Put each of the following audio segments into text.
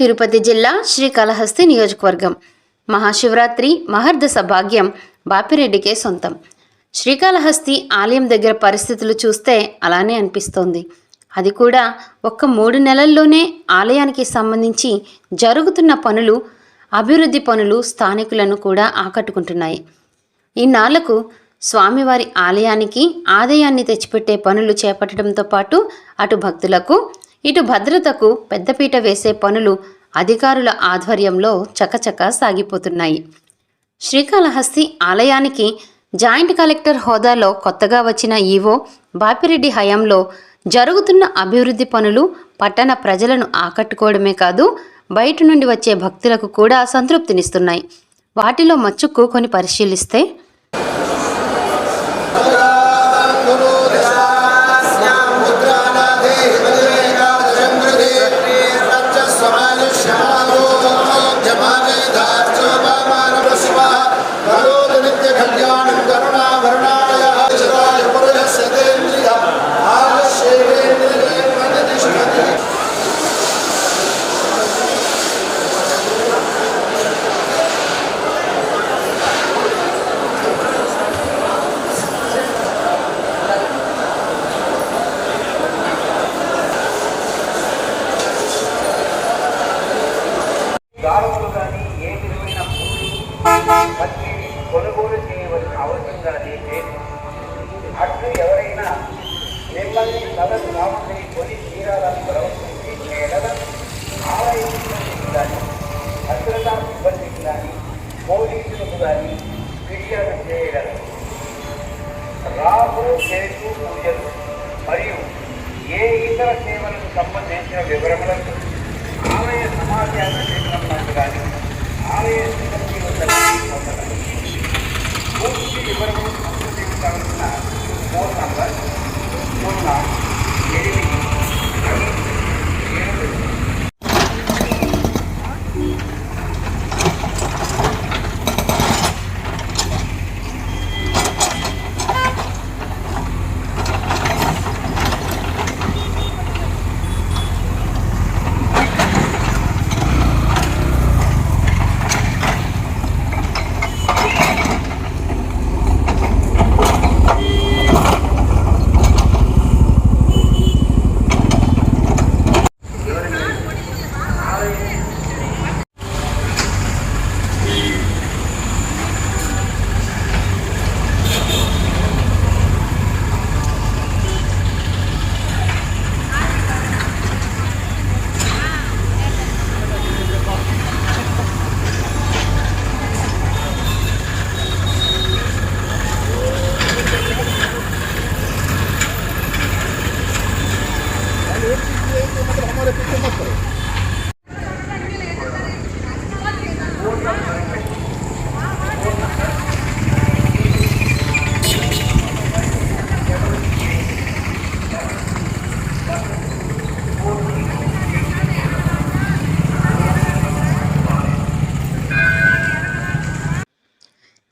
తిరుపతి జిల్లా శ్రీకాళహస్తి నియోజకవర్గం. మహాశివరాత్రి మహర్దశ భాగ్యం బాపిరెడ్డికే సొంతం. శ్రీకాళహస్తి ఆలయం దగ్గర పరిస్థితులు చూస్తే అలానే అనిపిస్తోంది. అది కూడా ఒక్క మూడు నెలల్లోనే ఆలయానికి సంబంధించి జరుగుతున్న పనులు అభివృద్ధి పనులు స్థానికులను కూడా ఆకట్టుకుంటున్నాయి. ఇన్నాళ్ళకు స్వామివారి ఆలయానికి ఆదాయాన్ని తెచ్చిపెట్టే పనులు చేపట్టడంతో పాటు అటు భక్తులకు ఇటు భద్రతకు పెద్దపీట వేసే పనులు అధికారుల ఆధ్వర్యంలో చకచక సాగిపోతున్నాయి. శ్రీకాళహస్తి ఆలయానికి జాయింట్ కలెక్టర్ హోదాలో కొత్తగా వచ్చిన ఈవో బాపిరెడ్డి హయాంలో జరుగుతున్న అభివృద్ధి పనులు పట్టణ ప్రజలను ఆకట్టుకోవడమే కాదు బయట నుండి వచ్చే భక్తులకు కూడా సంతృప్తినిస్తున్నాయి. వాటిలో మచ్చుకు కొని పరిశీలిస్తే ఇతర సేవలకు సంబంధించిన వివరములకు ఆలయ సమాచార చేయడం కానీ ఆలయ సిబ్బంది పూర్తి వివరములు సంప్రదించాల్సిన ఫోన్ నంబర్ సున్నా ఎనిమిది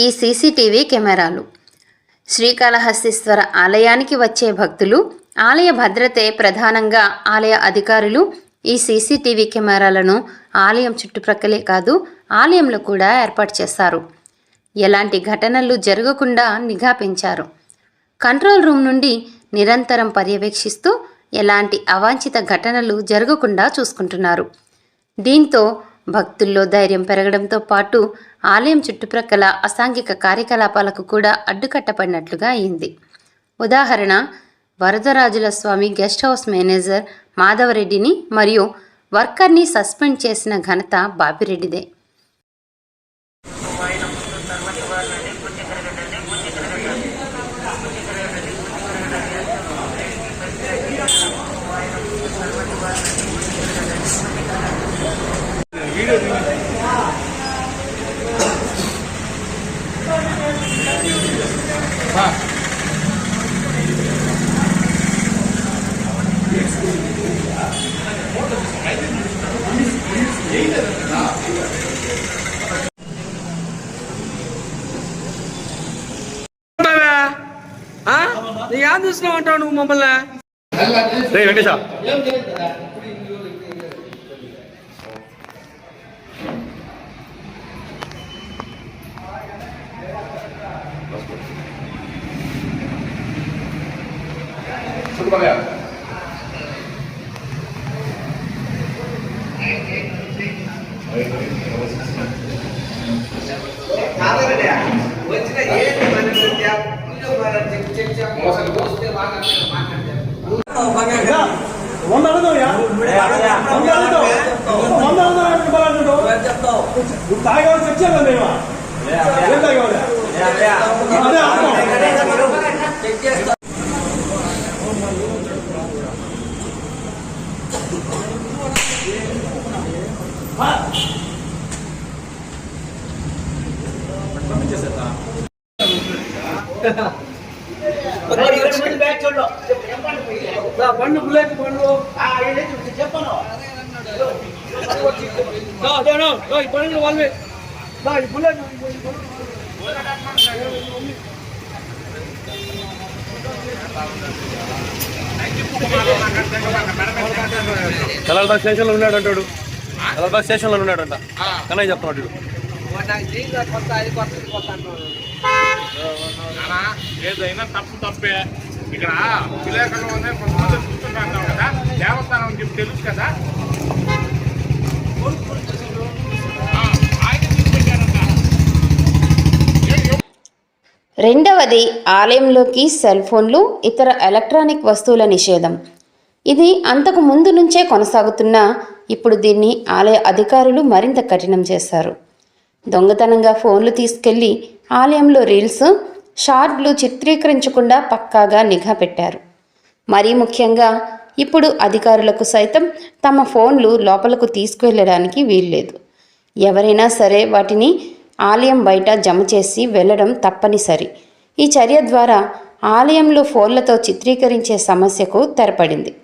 ఈ సీసీటీవీ కెమెరాలు. శ్రీకాళహస్తీశ్వర ఆలయానికి వచ్చే భక్తులు ఆలయ భద్రతే ప్రధానంగా ఆలయ అధికారులు ఈ సీసీటీవీ కెమెరాలను ఆలయం చుట్టుప్రక్కలే కాదు ఆలయంలో కూడా ఏర్పాటు చేశారు. ఎలాంటి ఘటనలు జరగకుండా నిఘా పెంచారు. కంట్రోల్ రూమ్ నుండి నిరంతరం పర్యవేక్షిస్తూ ఎలాంటి అవాంఛిత ఘటనలు జరగకుండా చూసుకుంటున్నారు. దీంతో భక్తుల్లో ధైర్యం పెరగడంతో పాటు ఆలయం చుట్టుప్రక్కల అసాంఘిక కార్యకలాపాలకు కూడా అడ్డుకట్టపడినట్లుగా అయింది. ఉదాహరణ వరదరాజుల స్వామి గెస్ట్ హౌస్ మేనేజర్ మాధవరెడ్డిని మరియు వర్కర్ని సస్పెండ్ చేసిన ఘనత బాపిరెడ్డిదే. நீ ஏன் చూసినా ఉంటావు నువ్వు మమ్మల్ని రే వెంకటేశ Thank you. వంద అడుగుతావుయా? వంద అడుగుతావు. వంద అడుగుతావు అంటే బాగా అంటున్నావు. నువ్వు తాగేవాడు చచ్చాను మేమా ఏం తాగేవాడు అదే అర్థం. వాళ్ళవే దా, ఈ బుల్లెట్ స్టేషన్లో ఉన్నాడు అంటాడు స్టేషన్లో ఉన్నాడంట. కన్నయ్య చెప్తున్నాడు వీడు. నాకు జీవితం కొత్త అది కొత్త ఇది కొత్త అంటున్నాడు. నానా, ఏదైనా తప్పు తప్పే. ఇక్కడ విలేకరులు ఉన్నాయి కొంతమంది చూస్తుంటాం కదా దేవస్థానం అని చెప్పి తెలుసు కదా. రెండవది ఆలయంలోకి సెల్ ఫోన్లు ఇతర ఎలక్ట్రానిక్ వస్తువుల నిషేధం. ఇది అంతకు ముందు నుంచే కొనసాగుతున్న ఇప్పుడు దీన్ని ఆలయ అధికారులు మరింత కఠినం చేశారు. దొంగతనంగా ఫోన్లు తీసుకెళ్ళి ఆలయంలో రీల్స్ షార్ట్లు చిత్రీకరించకుండా పక్కాగా నిఘా పెట్టారు. మరీ ముఖ్యంగా ఇప్పుడు అధికారులకు సైతం తమ ఫోన్లు లోపలకు తీసుకువెళ్ళడానికి వీల్లేదు. ఎవరైనా సరే వాటిని ఆలయం బయట జమ చేసి వెళ్ళడం తప్పనిసరి. ఈ చర్య ద్వారా ఆలయంలో ఫోన్లతో చిత్రీకరించే సమస్యకు తెరపడింది.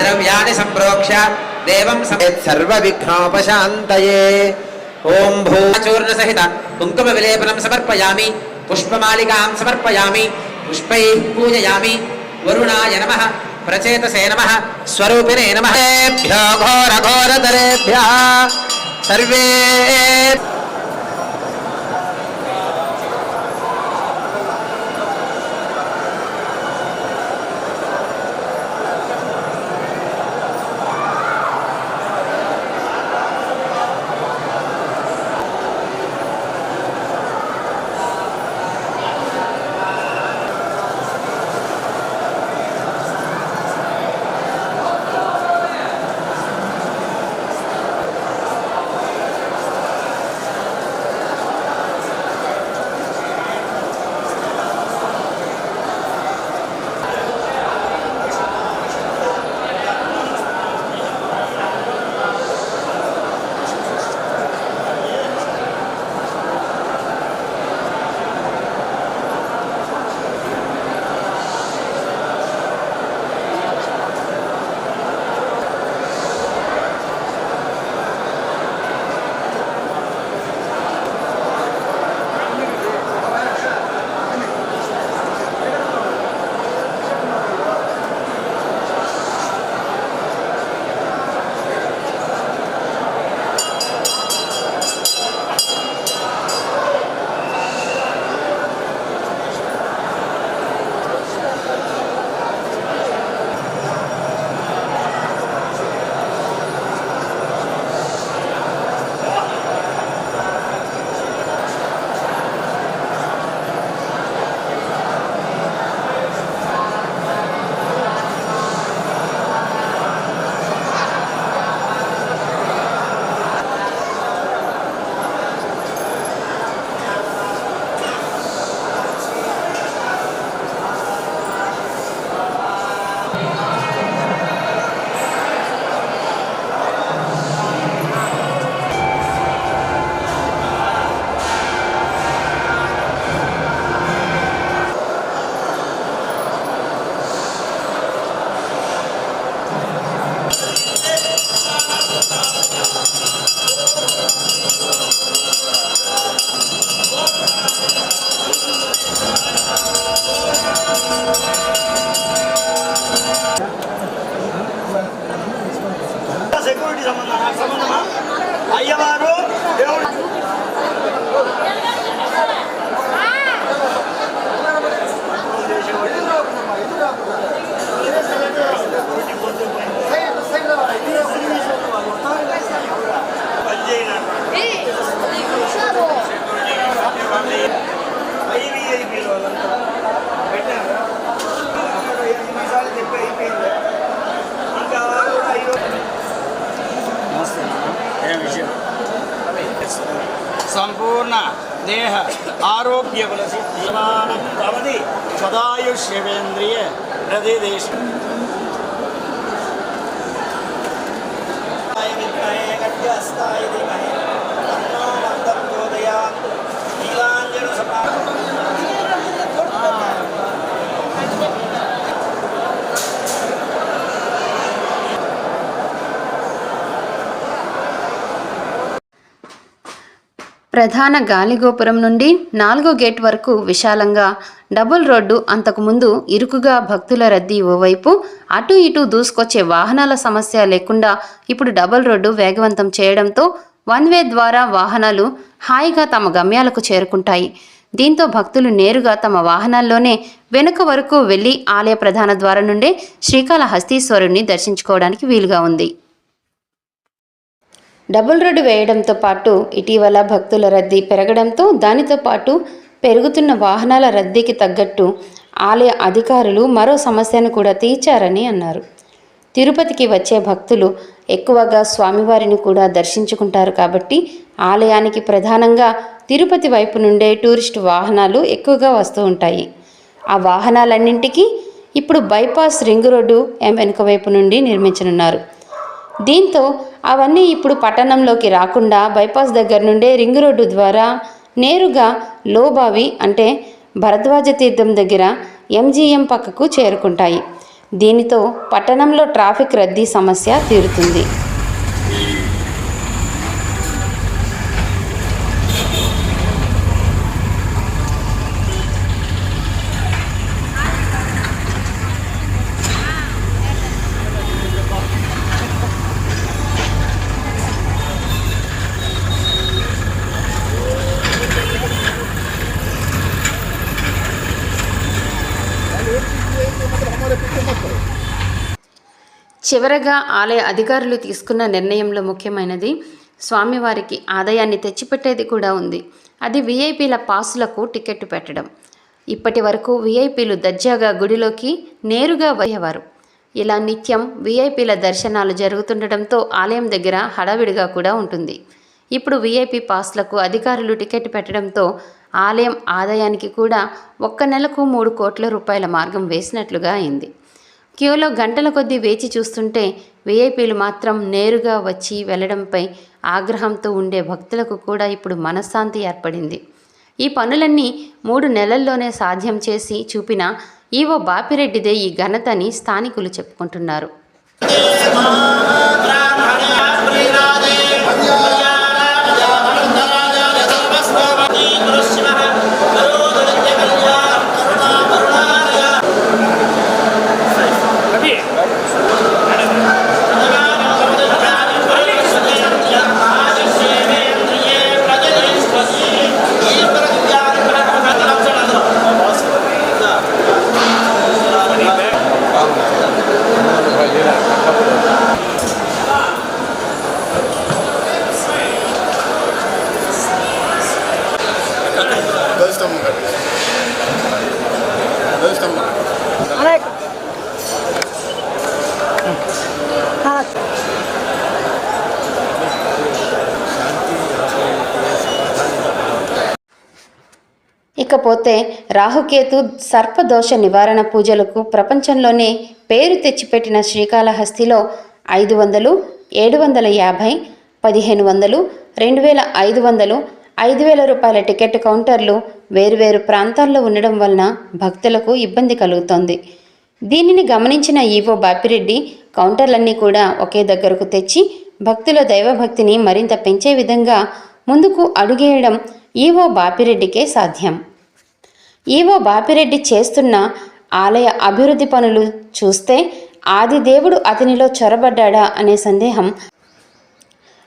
ద్రవ్యాన్ని సంప్రోక్ష్య దేవం సర్వ విఘ్నోపశాంతయే ఓం భూచూర్ణ సహిత కుంకుమ విలేపనం సమర్పయామి పుష్పమాలికాం సమర్పయామి పుష్పై పూజయామి. వరుణాయ నమ ప్రచేతసే నమ స్వరూపిణే నమ. ಸಂಪೂರ್ಣ ದೇಹ ಆರೋಗ್ಯಗೊಳಿಸಿ ಜೀವನವಧಿ ಸದಾಯುಷ್ಯವೇಂದ್ರಿಯ ಪ್ರದೇಶ य विद्महे गर्गस्ताय धीमहे ప్రధాన గాలిగోపురం నుండి నాలుగో గేట్ వరకు విశాలంగా డబుల్ రోడ్డు అంతకుముందు ఇరుకుగా భక్తుల రద్దీ ఓవైపు అటు ఇటు దూసుకొచ్చే వాహనాల సమస్య లేకుండా ఇప్పుడు డబుల్ రోడ్డు వేగవంతం చేయడంతో వన్ వే ద్వారా వాహనాలు హాయిగా తమ గమ్యాలకు చేరుకుంటాయి. దీంతో భక్తులు నేరుగా తమ వాహనాల్లోనే వెనుక వరకు వెళ్ళి ఆలయ ప్రధాన ద్వారం నుండే శ్రీకాళహస్తీశ్వరుణ్ణి దర్శించుకోవడానికి వీలుగా ఉంది. డబుల్ రోడ్డు వేయడంతో పాటు ఇటీవల భక్తుల రద్దీ పెరగడంతో దానితో పాటు పెరుగుతున్న వాహనాల రద్దీకి తగ్గట్టు ఆలయ అధికారులు మరో సమస్యను కూడా తీర్చారని అన్నారు. తిరుపతికి వచ్చే భక్తులు ఎక్కువగా స్వామివారిని కూడా దర్శించుకుంటారు కాబట్టి ఆలయానికి ప్రధానంగా తిరుపతి వైపు నుండే టూరిస్ట్ వాహనాలు ఎక్కువగా వస్తూ ఉంటాయి. ఆ వాహనాలన్నింటికీ ఇప్పుడు బైపాస్ రింగ్ రోడ్డు ఎం వెనుక వైపు నుండి నిర్మించనున్నారు. దీంతో అవన్నీ ఇప్పుడు పట్టణంలోకి రాకుండా బైపాస్ దగ్గర నుండే రింగ్ రోడ్డు ద్వారా నేరుగా లోబావి అంటే భరద్వాజ తీర్థం దగ్గర ఎంజీఎం పక్కకు చేరుకుంటాయి. దీనితో పట్టణంలో ట్రాఫిక్ రద్దీ సమస్య తీరుతుంది. చివరగా ఆలయ అధికారులు తీసుకున్న నిర్ణయంలో ముఖ్యమైనది స్వామివారికి ఆదాయాన్ని తెచ్చిపెట్టేది కూడా ఉంది. అది వీఐపీల పాసులకు టికెట్ పెట్టడం. ఇప్పటి వరకు విఐపీలు దర్జాగా గుడిలోకి నేరుగా వయ్యేవారు ఇలా నిత్యం విఐపీల దర్శనాలు జరుగుతుండటంతో ఆలయం దగ్గర హడావిడిగా కూడా ఉంటుంది. ఇప్పుడు వీఐపీ పాస్లకు అధికారులు టికెట్ పెట్టడంతో ఆలయం ఆదాయానికి కూడా ఒక్క నెలకు మూడు కోట్ల రూపాయల మార్గం వేసినట్లుగా అయింది. క్యూలో గంటల కొద్దీ వేచి చూస్తుంటే విఐపీలు మాత్రం నేరుగా వచ్చి వెళ్ళడంపై ఆగ్రహంతో ఉండే భక్తులకు కూడా ఇప్పుడు మనశ్శాంతి ఏర్పడింది. ఈ పనులన్నీ మూడు నెలల్లోనే సాధ్యం చేసి చూపిన ఈవో బాపిరెడ్డిదే ఈ ఘనతని స్థానికులు చెప్పుకుంటున్నారు. ఇకపోతే రాహుకేతు సర్పదోష నివారణ పూజలకు ప్రపంచంలోనే పేరు తెచ్చిపెట్టిన శ్రీకాళహస్తిలో ఐదు వందలు ఏడు వందల యాభై పదిహేను వందలు రెండు వేల ఐదు వందలు ఐదు వేల రూపాయల టికెట్ కౌంటర్లు వేరువేరు ప్రాంతాల్లో ఉండడం వలన భక్తులకు ఇబ్బంది కలుగుతోంది. దీనిని గమనించిన ఈవో బాపిరెడ్డి కౌంటర్లన్నీ కూడా ఒకే దగ్గరకు తెచ్చి భక్తుల దైవభక్తిని మరింత పెంచే విధంగా ముందుకు అడుగేయడం ఈవో బాపిరెడ్డికే సాధ్యం. ఈవో బాపిరెడ్డి చేస్తున్న ఆలయ అభివృద్ధి పనులు చూస్తే ఆదిదేవుడు అతనిలో చొరబడ్డా అనే సందేహం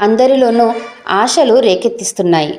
అందరిలోనూ ఆశలు రేకెత్తిస్తున్నాయి.